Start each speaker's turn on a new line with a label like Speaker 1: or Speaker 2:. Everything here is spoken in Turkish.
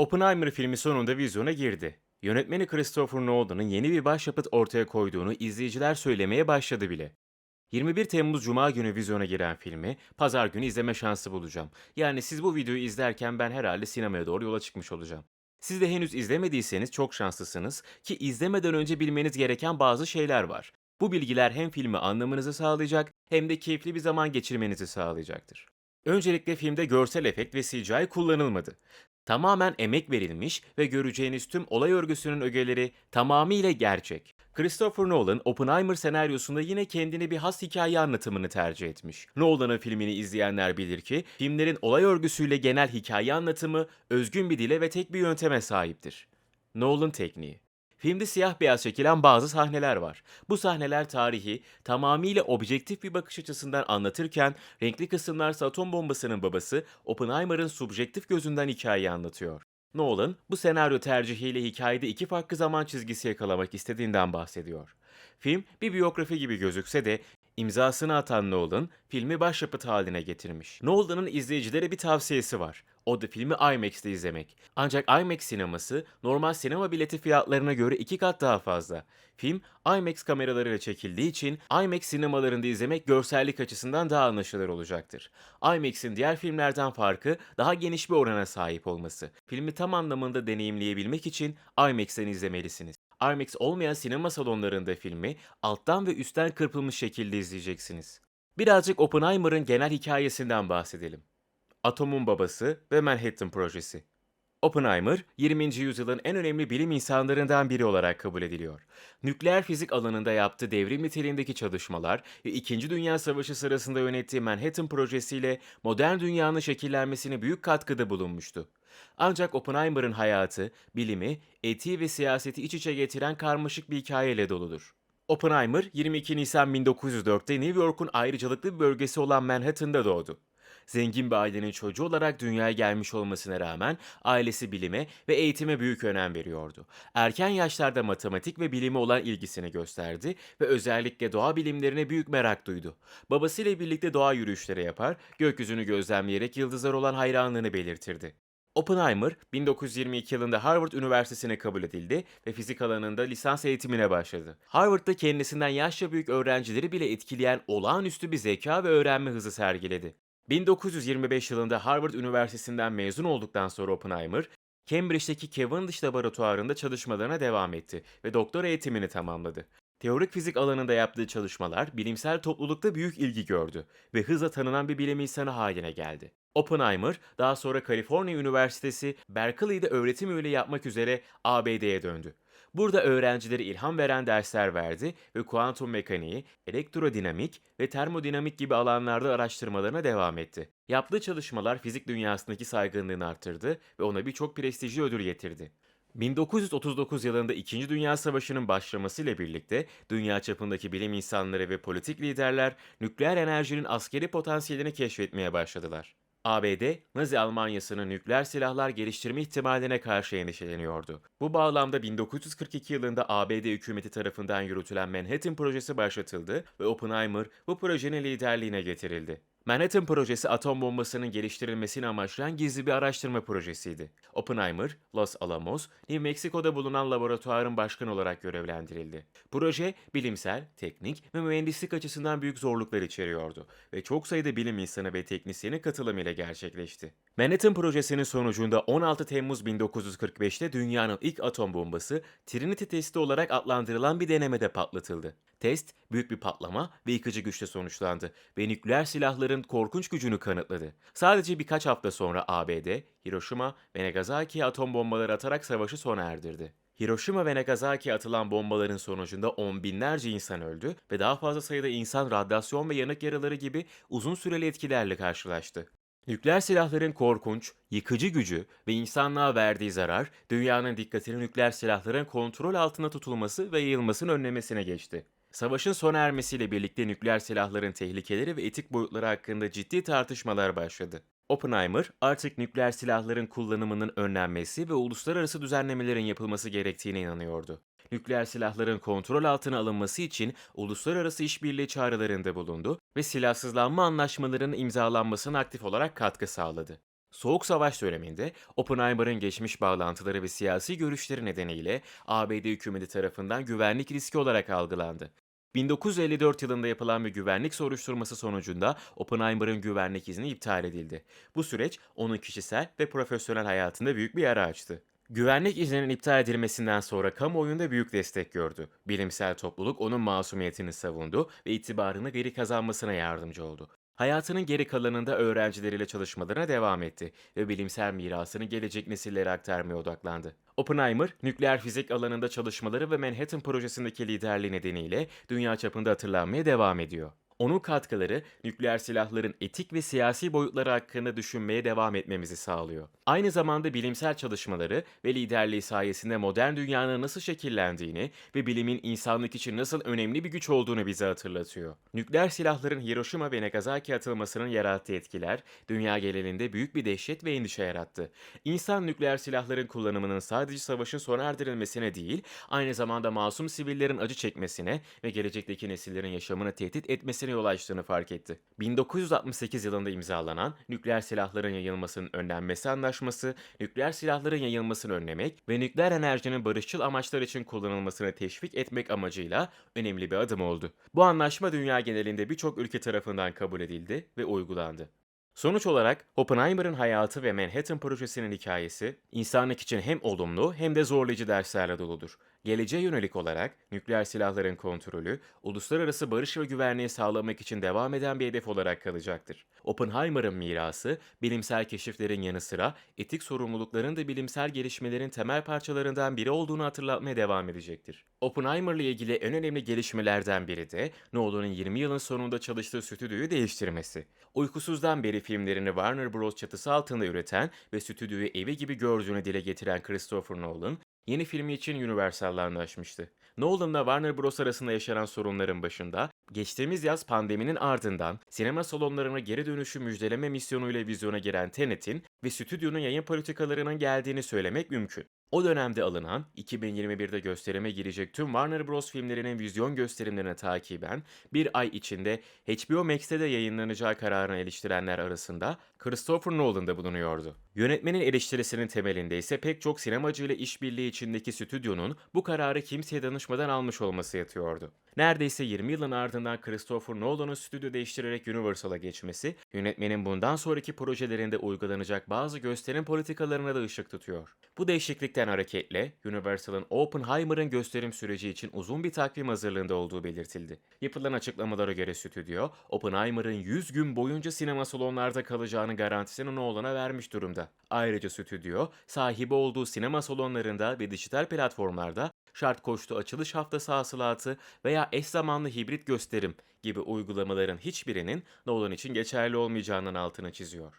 Speaker 1: Oppenheimer filmi sonunda vizyona girdi. Yönetmeni Christopher Nolan'ın yeni bir başyapıt ortaya koyduğunu izleyiciler söylemeye başladı bile. 21 Temmuz Cuma günü vizyona giren filmi pazar günü izleme şansı bulacağım. Yani siz bu videoyu izlerken ben herhalde sinemaya doğru yola çıkmış olacağım. Siz de henüz izlemediyseniz çok şanslısınız ki izlemeden önce bilmeniz gereken bazı şeyler var. Bu bilgiler hem filmi anlamanızı sağlayacak hem de keyifli bir zaman geçirmenizi sağlayacaktır. Öncelikle filmde görsel efekt ve CGI kullanılmadı. Tamamen emek verilmiş ve göreceğiniz tüm olay örgüsünün ögeleri tamamıyla gerçek. Christopher Nolan, Oppenheimer senaryosunda yine kendine bir has hikaye anlatımını tercih etmiş. Nolan'ın filmini izleyenler bilir ki, filmlerin olay örgüsüyle genel hikaye anlatımı özgün bir dile ve tek bir yönteme sahiptir. Nolan tekniği. Filmde siyah beyaz çekilen bazı sahneler var. Bu sahneler tarihi tamamıyla objektif bir bakış açısından anlatırken renkli kısımlar atom bombasının babası Oppenheimer'ın subjektif gözünden hikayeyi anlatıyor. Nolan bu senaryo tercihiyle hikayede iki farklı zaman çizgisi yakalamak istediğinden bahsediyor. Film bir biyografi gibi gözükse de imzasını atan Nolan filmi başyapıt haline getirmiş. Nolan'ın izleyicilere bir tavsiyesi var. O da filmi IMAX'te izlemek. Ancak IMAX sineması normal sinema bileti fiyatlarına göre iki kat daha fazla. Film IMAX kameralarıyla çekildiği için IMAX sinemalarında izlemek görsellik açısından daha anlaşılır olacaktır. IMAX'in diğer filmlerden farkı daha geniş bir orana sahip olması. Filmi tam anlamında deneyimleyebilmek için IMAX'ten izlemelisiniz. IMAX olmayan sinema salonlarında filmi alttan ve üstten kırpılmış şekilde izleyeceksiniz. Birazcık Oppenheimer'ın genel hikayesinden bahsedelim. Atomun babası ve Manhattan projesi. Oppenheimer, 20. yüzyılın en önemli bilim insanlarından biri olarak kabul ediliyor. Nükleer fizik alanında yaptığı devrim niteliğindeki çalışmalar ve İkinci Dünya Savaşı sırasında yönettiği Manhattan projesiyle modern dünyanın şekillenmesine büyük katkıda bulunmuştu. Ancak Oppenheimer'ın hayatı, bilimi, etiği ve siyaseti iç içe getiren karmaşık bir hikayeyle doludur. Oppenheimer, 22 Nisan 1904'te New York'un ayrıcalıklı bir bölgesi olan Manhattan'da doğdu. Zengin bir ailenin çocuğu olarak dünyaya gelmiş olmasına rağmen ailesi bilime ve eğitime büyük önem veriyordu. Erken yaşlarda matematik ve bilime olan ilgisini gösterdi ve özellikle doğa bilimlerine büyük merak duydu. Babasıyla birlikte doğa yürüyüşleri yapar, gökyüzünü gözlemleyerek yıldızlar olan hayranlığını belirtirdi. Oppenheimer, 1922 yılında Harvard Üniversitesi'ne kabul edildi ve fizik alanında lisans eğitimine başladı. Harvard'da kendisinden yaşça büyük öğrencileri bile etkileyen olağanüstü bir zeka ve öğrenme hızı sergiledi. 1925 yılında Harvard Üniversitesi'nden mezun olduktan sonra Oppenheimer, Cambridge'deki Cavendish laboratuvarında çalışmalarına devam etti ve doktora eğitimini tamamladı. Teorik fizik alanında yaptığı çalışmalar bilimsel toplulukta büyük ilgi gördü ve hızla tanınan bir bilim insanı haline geldi. Oppenheimer daha sonra Kaliforniya Üniversitesi Berkeley'de öğretim üyeliği yapmak üzere ABD'ye döndü. Burada öğrencilere ilham veren dersler verdi ve kuantum mekaniği, elektrodinamik ve termodinamik gibi alanlarda araştırmalarına devam etti. Yaptığı çalışmalar fizik dünyasındaki saygınlığını arttırdı ve ona birçok prestijli ödül getirdi. 1939 yılında İkinci Dünya Savaşı'nın başlamasıyla birlikte dünya çapındaki bilim insanları ve politik liderler nükleer enerjinin askeri potansiyelini keşfetmeye başladılar. ABD, Nazi Almanyası'nın nükleer silahlar geliştirme ihtimaline karşı endişeleniyordu. Bu bağlamda 1942 yılında ABD hükümeti tarafından yürütülen Manhattan Projesi başlatıldı ve Oppenheimer bu projenin liderliğine getirildi. Manhattan Projesi atom bombasının geliştirilmesini amaçlayan gizli bir araştırma projesiydi. Oppenheimer, Los Alamos, New Mexico'da bulunan laboratuvarın başkanı olarak görevlendirildi. Proje, bilimsel, teknik ve mühendislik açısından büyük zorluklar içeriyordu ve çok sayıda bilim insanı ve teknisyeni katılımıyla gerçekleşti. Manhattan Projesi'nin sonucunda 16 Temmuz 1945'te dünyanın ilk atom bombası Trinity testi olarak adlandırılan bir denemede patlatıldı. Test, büyük bir patlama ve yıkıcı güçle sonuçlandı ve nükleer silahların korkunç gücünü kanıtladı. Sadece birkaç hafta sonra ABD, Hiroşima ve Nagasaki'ye atom bombaları atarak savaşı sona erdirdi. Hiroşima ve Nagasaki'ye atılan bombaların sonucunda on binlerce insan öldü ve daha fazla sayıda insan radyasyon ve yanık yaraları gibi uzun süreli etkilerle karşılaştı. Nükleer silahların korkunç, yıkıcı gücü ve insanlığa verdiği zarar, dünyanın dikkatini nükleer silahların kontrol altında tutulması ve yayılmasını önlemesine geçti. Savaşın sona ermesiyle birlikte nükleer silahların tehlikeleri ve etik boyutları hakkında ciddi tartışmalar başladı. Oppenheimer, artık nükleer silahların kullanımının önlenmesi ve uluslararası düzenlemelerin yapılması gerektiğine inanıyordu. Nükleer silahların kontrol altına alınması için uluslararası işbirliği çağrılarında bulundu ve silahsızlanma anlaşmalarının imzalanmasına aktif olarak katkı sağladı. Soğuk Savaş döneminde Oppenheimer'ın geçmiş bağlantıları ve siyasi görüşleri nedeniyle ABD hükümeti tarafından güvenlik riski olarak algılandı. 1954 yılında yapılan bir güvenlik soruşturması sonucunda Oppenheimer'ın güvenlik izni iptal edildi. Bu süreç onun kişisel ve profesyonel hayatında büyük bir yara açtı. Güvenlik izninin iptal edilmesinden sonra kamuoyunda büyük destek gördü. Bilimsel topluluk onun masumiyetini savundu ve itibarını geri kazanmasına yardımcı oldu. Hayatının geri kalanında öğrencileriyle çalışmalarına devam etti ve bilimsel mirasını gelecek nesillere aktarmaya odaklandı. Oppenheimer, nükleer fizik alanında çalışmaları ve Manhattan projesindeki liderliği nedeniyle dünya çapında hatırlanmaya devam ediyor. Onun katkıları nükleer silahların etik ve siyasi boyutları hakkında düşünmeye devam etmemizi sağlıyor. Aynı zamanda bilimsel çalışmaları ve liderliği sayesinde modern dünyanın nasıl şekillendiğini ve bilimin insanlık için nasıl önemli bir güç olduğunu bize hatırlatıyor. Nükleer silahların Hiroşima ve Nagasaki atılmasının yarattığı etkiler dünya genelinde büyük bir dehşet ve endişe yarattı. İnsan nükleer silahların kullanımının sadece savaşın sona erdirilmesine değil, aynı zamanda masum sivillerin acı çekmesine ve gelecekteki nesillerin yaşamını tehdit etmesine yol açtığını fark etti. 1968 yılında imzalanan nükleer silahların yayılmasının önlenmesi anlaşması, nükleer silahların yayılmasını önlemek ve nükleer enerjinin barışçıl amaçlar için kullanılmasını teşvik etmek amacıyla önemli bir adım oldu. Bu anlaşma dünya genelinde birçok ülke tarafından kabul edildi ve uygulandı. Sonuç olarak Oppenheimer'ın hayatı ve Manhattan projesinin hikayesi insanlık için hem olumlu hem de zorlayıcı derslerle doludur. Geleceğe yönelik olarak nükleer silahların kontrolü, uluslararası barış ve güvenliği sağlamak için devam eden bir hedef olarak kalacaktır. Oppenheimer'ın mirası, bilimsel keşiflerin yanı sıra etik sorumlulukların da bilimsel gelişmelerin temel parçalarından biri olduğunu hatırlatmaya devam edecektir. Oppenheimer'la ilgili en önemli gelişmelerden biri de Nolan'ın 20 yılın sonunda çalıştığı stüdyoyu değiştirmesi. Uykusuzdan beri filmlerini Warner Bros. çatısı altında üreten ve stüdyoyu evi gibi gördüğünü dile getiren Christopher Nolan, yeni filmi için Universal'la anlaşmıştı. Nolan'la Warner Bros. arasında yaşanan sorunların başında, geçtiğimiz yaz pandeminin ardından sinema salonlarına geri dönüşü müjdeleme misyonuyla vizyona giren Tenet'in ve stüdyonun yayın politikalarının geldiğini söylemek mümkün. O dönemde alınan, 2021'de gösterime girecek tüm Warner Bros. filmlerinin vizyon gösterimlerine takiben bir ay içinde HBO Max'te de yayınlanacağı kararını eleştirenler arasında Christopher Nolan da bulunuyordu. Yönetmenin eleştirisinin temelinde ise pek çok sinemacıyla işbirliği içindeki stüdyonun bu kararı kimseye danışmadan almış olması yatıyordu. Neredeyse 20 yılın ardından Christopher Nolan'ın stüdyo değiştirerek Universal'a geçmesi, yönetmenin bundan sonraki projelerinde uygulanacak bazı gösterim politikalarına da ışık tutuyor. Bu değişiklikten hareketle Universal'ın Oppenheimer'ın gösterim süreci için uzun bir takvim hazırlığında olduğu belirtildi. Yapılan açıklamalara göre stüdyo, Oppenheimer'ın 100 gün boyunca sinema salonlarda kalacağını garantisini Nolan'a vermiş durumda. Ayrıca stüdyo, sahibi olduğu sinema salonlarında ve dijital platformlarda şart koştu açılış haftası hasılatı veya eş zamanlı hibrit gösterim gibi uygulamaların hiçbirinin Nolan için geçerli olmayacağının altını çiziyor.